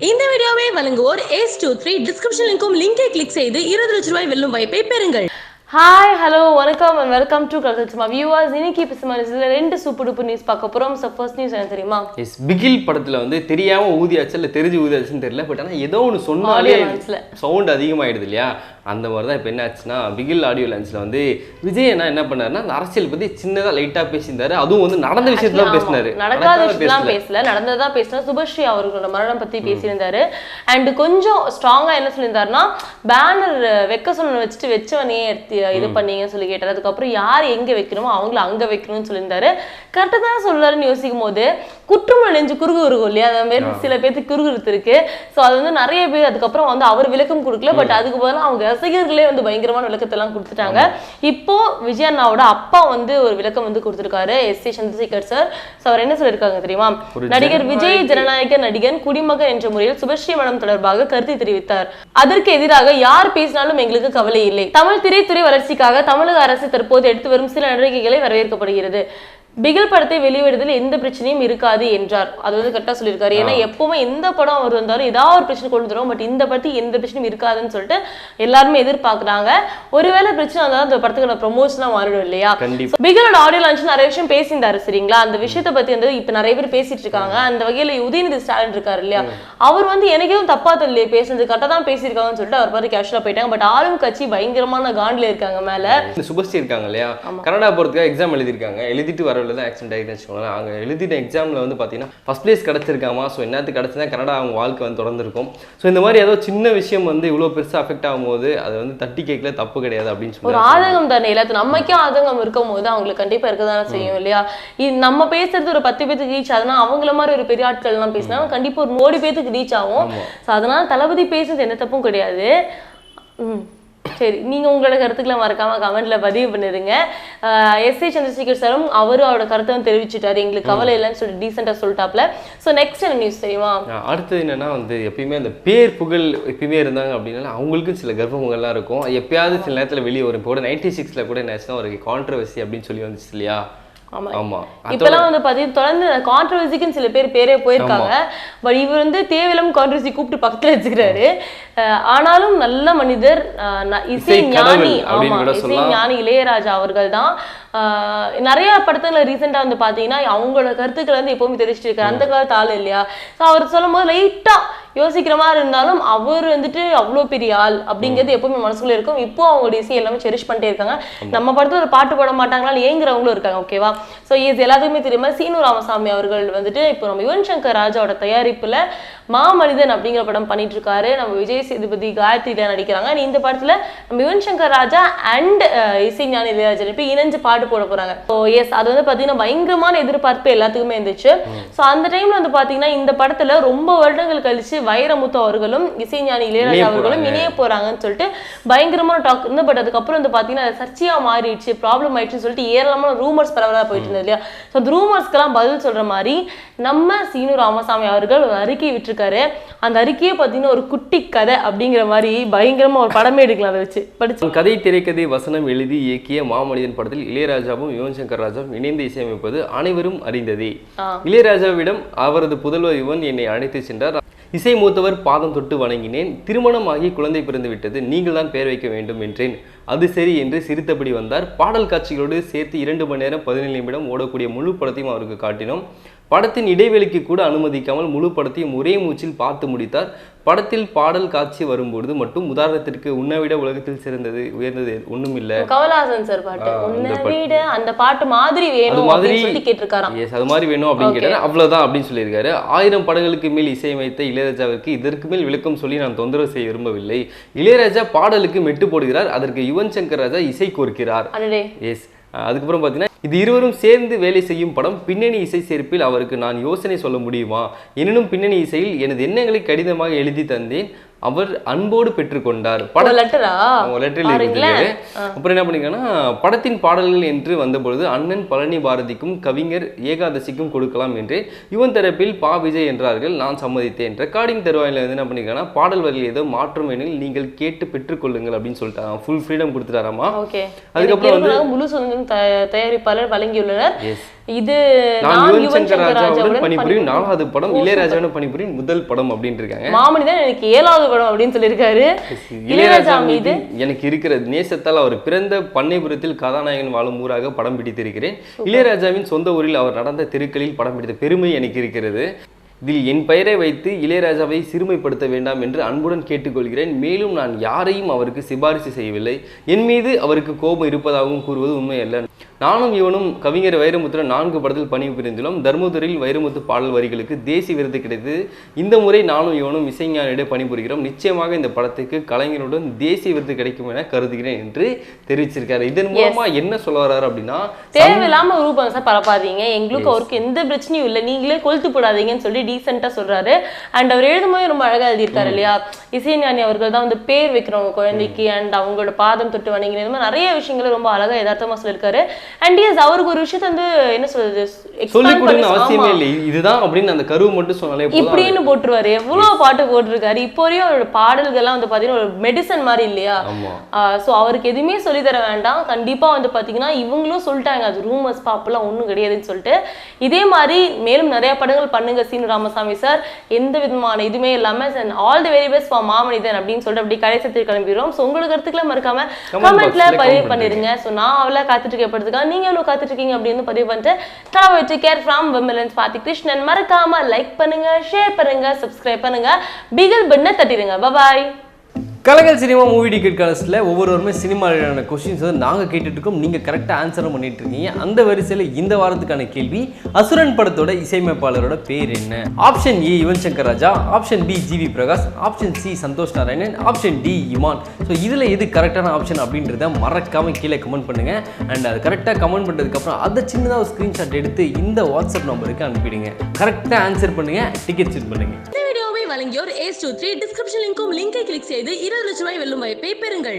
இந்த வீடியோவை வழங்குவோர் ஏஸ் டூ த்ரீ. டிஸ்கிரிப்ஷன் லிங்க்கும் லிங்கை கிளிக் செய்து இருபது லட்ச ரூபாய் வெல்லும் வாய்ப்பை பெறுங்கள். ஹாய் ஹலோ வணக்கம் and welcome to Kalakal cinema viewers இன்னைக்கு இப்போ இதில் ரெண்டு சூப்பர் டூப்பர் நியூஸ் பார்க்க போகிறோம் ஸோ ஃபர்ஸ்ட் நியூஸ் என்ன தெரியுமா? எஸ் பிகில் படத்துல வந்து தெரியாம ஊதியாச்சு இல்ல தெரிஞ்சு ஊதியாச்சுன்னு தெரியல. பட் ஆனா ஏதோ ஒன்று சொன்னாலே. சவுண்ட் அதிகமாயிடுது இல்லையா? அந்த மாதிரி தான் இப்போ என்ன ஆச்சுன்னா பிகில் ஆடியோ லான்ச்சில் வந்து விஜய் என்ன என்ன பண்ணாருன்னா அந்த அரசியல் பத்தி சின்னதா லைட்டா பேசியிருந்தாரு. அதுவும் வந்து நடந்த விஷயத்துல தான் பேசினாரு. நடக்காத விஷயம்லாம் பேசல. நடந்ததா பேசினா சுபஸ்ரீ அவர்களோட மரணம் பத்தி பேசியிருந்தாரு. அண்ட் கொஞ்சம் ஸ்ட்ராங்கா என்ன சொல்லியிருந்தாருன்னா பேனர் வைக்க சொன்ன வச்சுட்டு வச்சவனே எடுத்து இது பண்ணீங்கன்னு சொல்லி கேட்டாரு. அதுக்கப்புறம் யார் எங்க வைக்கணுமோ அவங்கள அங்க வைக்கணும்னு சொல்லியிருந்தாரு. கரெக்டாக தான் சொல்றாருன்னு யோசிக்கும் போது குற்றமுள்ள நெஞ்சு குறுகு இருக்கும் இல்லையா? அந்த மாதிரி சில பேருக்கு குறுகுறுத்து இருக்கு ஸோ அது வந்து நிறைய பேர் அதுக்கப்புறம் வந்து அவர் விளக்கம் கொடுக்கல பட் அதுக்கு பதிலா அவங்க ரசிகர்களே வந்து பயங்கரமான விளக்கத்தை எல்லாம் கொடுத்துட்டாங்க இப்போ விஜய் அண்ணாவோட அப்பா வந்து ஒரு விளக்கம் வந்து கொடுத்திருக்காரு S. A Chandrasekhar sir so அவர் என்ன சொல்லியிருக்காங்க தெரியுமா? நடிகர் விஜய் ஜனநாயக நடிகன் குடிமகன் என்ற முறையில் சுபஸ்ரீ மனம் தொடர்பாக கருத்து தெரிவித்தார். அதற்கு எதிராக யார் பேசினாலும் எங்களுக்கு கவலை இல்லை. தமிழ் திரைத்துறை வளர்ச்சிக்காக தமிழக அரசு தற்போது எடுத்து வரும் சில நடவடிக்கைகளை வரவேற்கப்படுகிறது. பிகில் படத்தை வெளியிடுவதில் எந்த பிரச்சனையும் இருக்காது என்றார். அது வந்து கரெக்டாக சொல்லியிருக்காரு. ஏன்னா எப்பவுமே எந்த படம் அவர் வந்தாலும் ஏதாவது ஒரு பிரச்சனை கொண்டு வந்துடும் பட் இந்த படத்துக்கு எந்த பிரச்சனையும் இருக்காதுன்னு சொல்லிட்டு எல்லாருமே எதிர்பார்க்குறாங்க. ஒருவேளை பிரச்சனை வந்தாலும் அந்த படத்துக்கான ப்ரொமோஷனாக மாறிடும் இல்லையா? பிகிலோட ஆடியோ லான்ச் நிறைய விஷயம் பேசியிருந்தாரு சரிங்களா? அந்த விஷயத்தை பத்தி வந்து இப்ப நிறைய பேர் பேசிட்டு இருக்காங்க. அந்த வகையில உதயநிதி ஸ்டாலின் இருக்காரு இல்லையா? அவர் வந்து எனக்கு எதுவும் தப்பா தெரியல பேசுனது கரெக்டாக தான் பேசியிருக்காங்கன்னு சொல்லிட்டு அவர் பார்த்து கேஷுவலா போயிட்டாங்க. பட் ஆளும் கட்சி பயங்கரமான காண்டில் இருக்காங்க மேல. சுபஸ்ரீ இருக்காங்க இல்லையா? கனடா போகிறதுக்காக எக்ஸாம் எழுதியிருக்காங்க. எழுதிட்டு வரவில்லை தான் ஆக்சிடென்ட் வச்சுக்கோங்களேன். அவங்க எழுதிட்ட எக்ஸாமில் வந்து பார்த்தீங்கன்னா ஃபஸ்ட் ப்ளேஸ் கிடச்சிருக்காமா? ஸோ என்னத்துக்கு கிடச்சினா கனடா அவங்க வாழ்க்கை வந்து தொடர்ந்துருக்கும். ஸோ இந்த மாதிரி ஏதோ சின்ன விஷயம் வந்து இவ்வளோ பெருசாக அஃபெக்ட் ஆகும்போது அது வந்து தட்டி கேட்கல தப்பு கிடையாது அப்படின்னு ஒரு சொல்லி ஆதங்கம் தானே எல்லாத்து நமக்கே ஆதங்கம் இருக்கும் போது அவங்களுக்கு கண்டிப்பா இருக்க தானே செய்யும் இல்லையா? இது நம்ம பேசுறது ஒரு பத்து பேத்துக்கு ரீச் ஆகுதுன்னா அவங்கள மாதிரி ஒரு பெரிய ஆட்கள் எல்லாம் பேசினா கண்டிப்பா ஒரு கோடி பேத்துக்கு ரீச் ஆகும். ஸோ அதனால தளபதி பேசுறது எந்த தப்பும் கிடையாது. ம். சரி நீங்க உங்களோட கருத்துக்களை மறக்காம கமெண்ட்ல பதிவு பண்ணிருங்க. எஸ் ஏ சந்திரசேகர் சாரும் அவரும் அவரோட கருத்தை வந்து தெரிவிச்சுட்டாரு. எங்களுக்கு கவலை இல்லைன்னு சொல்லி டீசெண்டா சொல்லிட்டாப்ல. ஸோ நெக்ஸ்ட் என்ன நியூஸ் தெரியுமா? அடுத்தது என்னன்னா வந்து எப்பயுமே அந்த பேர் புகழ் எப்பயுமே இருந்தாங்க அப்படின்னா அவங்களுக்கும் சில கர்ப்பங்கள்லாம் இருக்கும். எப்பயாவது சில நேரத்தில் வெளியே வரும். இப்போ கூட நைன்டி சிக்ஸில் கூட என்ன ஆச்சுன்னா ஒரு கான்ட்ரவர்சி அப்படின்னு சொல்லி வந்துச்சு இல்லையா? ஆமா. இப்பெல்லாம் வந்து பாத்தீங்கன்னா தொடர்ந்து கான்ட்ரவர்சிக்குன்னு சில பேர் பேரே போயிருக்காங்க. பட் இவர் வந்து தேவையில்லாம கான்ட்ரவர்சி கூப்பிட்டு பக்கத்துல வச்சுக்கிறாரு. ஆனாலும் நல்ல மனிதர் இசை ஞானி. ஆமா. இசை. ஞானி இளையராஜா அவர்கள் தான். நிறைய படத்துல ரீசெண்டா வந்து பாத்தீங்கன்னா அவங்களோட கருத்துக்களை வந்து எப்பவுமே தெரிவிச்சிட்டு இருக்காரு. அந்த காலத்து ஆள் இல்லையா? ஸோ அவர் சொல்லும் போது லைட்டா யோசிக்கிற மாதிரி இருந்தாலும் அவர் வந்துட்டு அவ்வளோ பெரிய ஆள் அப்படிங்கிறது எப்பவுமே மனசுக்குள்ள இருக்கும். இப்போ அவங்களோட இசை எல்லாமே செரிஷ் பண்ணிட்டே இருக்காங்க. நம்ம படத்துல ஒரு பாட்டு போட மாட்டாங்களா ஏங்குறவங்களும் இருக்காங்க ஓகேவா ஸோ இது எல்லாத்துக்குமே தெரியுமா? சீனு ராமசாமி அவர்கள் வந்துட்டு இப்போ நம்ம யுவன் சங்கர் ராஜாவோட தயாரிப்புல மாமனிதன் அப்படிங்கிற படம் பண்ணிட்டு இருக்காரு நம்ம விஜய் சேதுபதி காயத்ரி தான் நடிக்கிறாங்க. இந்த படத்துல நம்ம யுவன் சங்கர் ராஜா அண்ட் இசை ஞானி இளையராஜா இப்போ இணைஞ்சு பாட்டு போட போறாங்க. ஸோ எஸ் அது வந்து பாத்தீங்கன்னா பயங்கரமான எதிர்பார்ப்பு எல்லாத்துக்குமே இருந்துச்சு. ஸோ அந்த டைம்ல வந்து பாத்தீங்கன்னா இந்த படத்துல ரொம்ப வருடங்கள் கழிச்சு வைரமுத்து அவர்களும் இசைஞானி இளையராஜா அவர்களும். இணைய போறாங்கன்னு சொல்லிட்டு பயங்கரமான டாக் இருந்து பட் அதுக்கப்புறம் வந்து பாத்தீங்கன்னா அது சர்ச்சையா மாறிடுச்சு ப்ராப்ளம் ஆயிடுச்சுன்னு சொல்லிட்டு ஏராளமான ரூமர்ஸ் பரவலாக போயிட்டு இருந்தது இல்லையா? ஸோ ரூமர்ஸ்க்கெல்லாம் பதில் சொல்ற மாதிரி நம்ம சீனு ராமசாமி அவர்கள் அறிக்கை விட்டிருக்காரு அந்த அறிக்கையே பாத்தீங்கன்னா ஒரு குட்டி கதை அப்படிங்கிற மாதிரி பயங்கரமா ஒரு படமே எடுக்கலாம் அதை வச்சு. படிச்சு கதை திரைக்கதை வசனம் எழுதி இயக்கிய மாமனிதன் படத்தில் இளையராஜாவும் யுவன் சங்கர் ராஜாவும் இணைந்து இசையமைப்பது அனைவரும் அறிந்ததே. இளையராஜாவிடம் அவரது புதல்வர் யுவன் என்னை அழைத்து சென்றார். இசை மூத்தவர் பாதம் தொட்டு வணங்கினேன். திருமணமாகி குழந்தை பிறந்து விட்டது. நீங்கள் தான் பெயர் வைக்க வேண்டும் என்றேன். அது சரி என்று சிரித்தபடி வந்தார். பாடல் காட்சிகளோடு சேர்த்து இரண்டு மணி நேரம் பதினேழு நிமிடம் ஓடக்கூடிய முழு படத்தையும் அவருக்கு காட்டினோம். படத்தின் இடைவெளிக்கு கூட அனுமதிக்காமல் முழு படத்தையும் ஒரே மூச்சில் பார்த்து முடித்தார். படத்தில் பாடல் காட்சி வரும்பொழுது மட்டும் உதாரணத்திற்கு உன்னை விட உலகத்தில் சிறந்தது உயர்ந்தது ஒண்ணும் இல்ல கமலஹாசன் சார் பாட்டு. அந்த பாட்டு. மாதிரி வேணும் மாதிரி கேட்டிருக்காராம். எஸ் அது மாதிரி வேணும் அப்படின்னு கேட்டாரு. அவ்வளவுதான் அப்படின்னு சொல்லியிருக்காரு. ஆயிரம் படங்களுக்கு மேல் இசையமைத்த இளையராஜாவிற்கு இதற்கு மேல் விளக்கம் சொல்லி நான் தொந்தரவு செய்ய விரும்பவில்லை. இளையராஜா பாடலுக்கு மெட்டு போடுகிறார். அதற்கு யுவன் சங்கர் ராஜா இசை கோர்க்கிறார். எஸ் அதுக்கப்புறம் பார்த்தீங்கன்னா இது இருவரும் சேர்ந்து வேலை செய்யும் படம் பின்னணி இசை சேர்ப்பில் அவருக்கு நான் யோசனை சொல்ல முடியுமா? எனினும் பின்னணி இசையில் எனது எண்ணங்களை கடிதமாக எழுதி தந்தேன். அவர் அன்போடு பெற்றுக்கொண்டார். பட லெட்டரா அவங்க லெட்டரில் இருந்தது. அப்புறம் என்ன பண்ணிருக்காங்கன்னா படத்தின் பாடல்கள் என்று வந்தபொழுது அண்ணன் பழனி பாரதிக்கும் கவிஞர் ஏகாதசிக்கும் கொடுக்கலாம் என்று யுவன் தரப்பில் பா விஜய் என்றார்கள். நான் சம்மதித்தேன் ரெக்கார்டிங் தருவாயில் வந்து என்ன பண்ணிருக்காங்கன்னா பாடல் வரியில் ஏதோ மாற்றம் வேணும் நீங்கள் கேட்டு பெற்றுக்கொள்ளுங்கள் அப்படின்னு சொல்லிட்டாங்க ஃபுல் ஃப்ரீடம் கொடுத்துட்டாராமா. ஓகே. அதுக்கப்புறம் வந்து முழு சுதந்திரம் த- தயாரிப்பாளர் வழங்கியுள்ளனர். எஸ் இது நான் யுவன் சங்கர் ராஜாவுடன் பணிபுரியும் நாலாவது படம் இளையராஜாவுடன் பணிபுரியும் முதல் படம் அப்படின்னு இருக்காங்க மாமணி தான் எனக்கு ஏழாவது படம் அப்படின்னு சொல்லியிருக்காரு. இளையராஜா மீது எனக்கு இருக்கிற நேசத்தால் அவர் பிறந்த பண்ணைபுரத்தில் கதாநாயகன் வாழும் ஊராக படம் பிடித்திருக்கிறேன். இளையராஜாவின் சொந்த ஊரில் அவர் நடந்த தெருக்களில் படம் பிடித்த பெருமை எனக்கு இருக்கிறது. இதில் என் பெயரை வைத்து இளையராஜாவை சிறுமைப்படுத்த வேண்டாம் என்று அன்புடன் கேட்டுக்கொள்கிறேன். மேலும் நான் யாரையும் அவருக்கு சிபாரிசு செய்யவில்லை. என் மீது அவருக்கு கோபம் இருப்பதாகவும் கூறுவது உண்மையல்ல. நானும் இவனும் கவிஞர் வைரமுத்துடன் நான்கு படத்தில் பணிபுரிந்துள்ளோம் தர்மபுரியில் வைரமுத்து பாடல் வரிகளுக்கு தேசிய விருது கிடைத்தது. இந்த முறை நானும் இவனும் இசைஞானியிடம் பணிபுரிகிறோம். நிச்சயமாக இந்த படத்துக்கு கலைஞருடன் தேசிய விருது கிடைக்கும் என கருதுகிறேன் என்று தெரிவிச்சிருக்காரு. இதன் மூலமா என்ன சொல்ல வர்றாரு அப்படின்னா தேவையில்லாம சார் பரப்பாதீங்க. எங்களுக்கு அவருக்கு எந்த பிரச்சனையும் இல்லை. நீங்களே கொளுத்து போடாதீங்கன்னு சொல்லி டீசெண்டா சொல்றாரு. அண்ட் அவர் எழுதும்போது ரொம்ப அழகா எழுதியிருக்காரு இல்லையா? இசைஞானி அவர்கள் தான் வந்து பேர் வைக்கிறவங்க குழந்தைக்கு அண்ட் அவங்களோட பாதம் தொட்டு வணங்கி இந்த மாதிரி நிறைய விஷயங்களை ரொம்ப அழகா யதார்த்தமா சொல்லியிருக்காரு. அண்ட் எஸ் அவருக்கு ஒரு விஷயத்த வந்து என்ன சொல்றது அவசியமே. இல்லை இதுதான் அப்படின்னு அந்த கருவு மட்டும் சொன்னாலே இப்படின்னு போட்டுருவாரு. எவ்வளவு பாட்டு போட்டிருக்காரு. இப்போ வரையும் அவரோட பாடல்கள்லாம் வந்து பாத்தீங்கன்னா ஒரு மெடிசன் மாதிரி இல்லையா? ஸோ அவருக்கு எதுவுமே சொல்லி தர வேண்டாம். கண்டிப்பா வந்து பாத்தீங்கன்னா இவங்களும் சொல்லிட்டாங்க. அது ரூமர்ஸ் பாப்பெல்லாம் ஒண்ணும் கிடையாதுன்னு சொல்லிட்டு. இதே மாதிரி மேலும் நிறைய படங்கள் பண்ணுங்க சீனு ராமசாமி சார் எந்த விதமான இதுவுமே இல்லாம all the very best for Maamanithan அப்படின்னு சொல்லிட்டு அப்படி கடைசத்தில் கிளம்பிடுவோம் ஸோ உங்களுக்கு கருத்துக்களை மறக்காம கமெண்ட்ல பதிவு பண்ணிருங்க ஸோ நான் அவளை காத்துட்டு இருக்கப்படுறதுக்காக நீங்க எவ்வளவு காத்துட்டு இருக்கீங்க அப்படின்னு பதிவு பண்ணிட்டு கேர் ஃப்ரம் விமலன்ஸ் பாத்தி கிருஷ்ணன் மறக்காம லைக் பண்ணுங்க ஷேர் பண்ணுங்க சப்ஸ்கிரைப் பண்ணுங்க. பிகில் பண்ண தட்டிடுங்க. பபாய் கலகல் சினிமா மூவி டிக்கெட் கலர்ஸில் ஒவ்வொருவருமே சினிமாவிலான கொஸ்டின்ஸ் வந்து நாங்கள் கேட்டுட்ருக்கோம். நீங்கள் கரெக்டாக ஆன்சரும் பண்ணிட்டு இருக்கீங்க அந்த வரிசையில் இந்த வாரத்துக்கான கேள்வி அசுரன் படத்தோட இசையமைப்பாளரோட பேர் என்ன? Option A Yuvan Shankar Raja. Option B G V Prakash. Option C Santhosh Narayanan. Option D Imman. So இதில் எது கரெக்டான ஆப்ஷன் அப்படின்றத மறக்காமல் கீழே கமெண்ட் பண்ணுங்க. அண்ட் அது கரெக்டாக கமெண்ட் பண்ணுறதுக்கப்புறம் அதை சின்னதாக ஒரு ஸ்க்ரீன்ஷாட் எடுத்து இந்த வாட்ஸ்அப் நம்பருக்கு அனுப்பிடுங்க. கரெக்டாக ஆன்சர் பண்ணுங்கள் டிக்கெட் செக் பண்ணுங்கள் வழங்கியோர் ஏ டூ த்ரீ டிஸ்கிரிப்ஷன் லிங்க்கும் லிங்கை கிளிக் செய்து இருபது லட்சம் ரூபாய் வெல்லும் வாய்ப்பை பெறுங்கள்.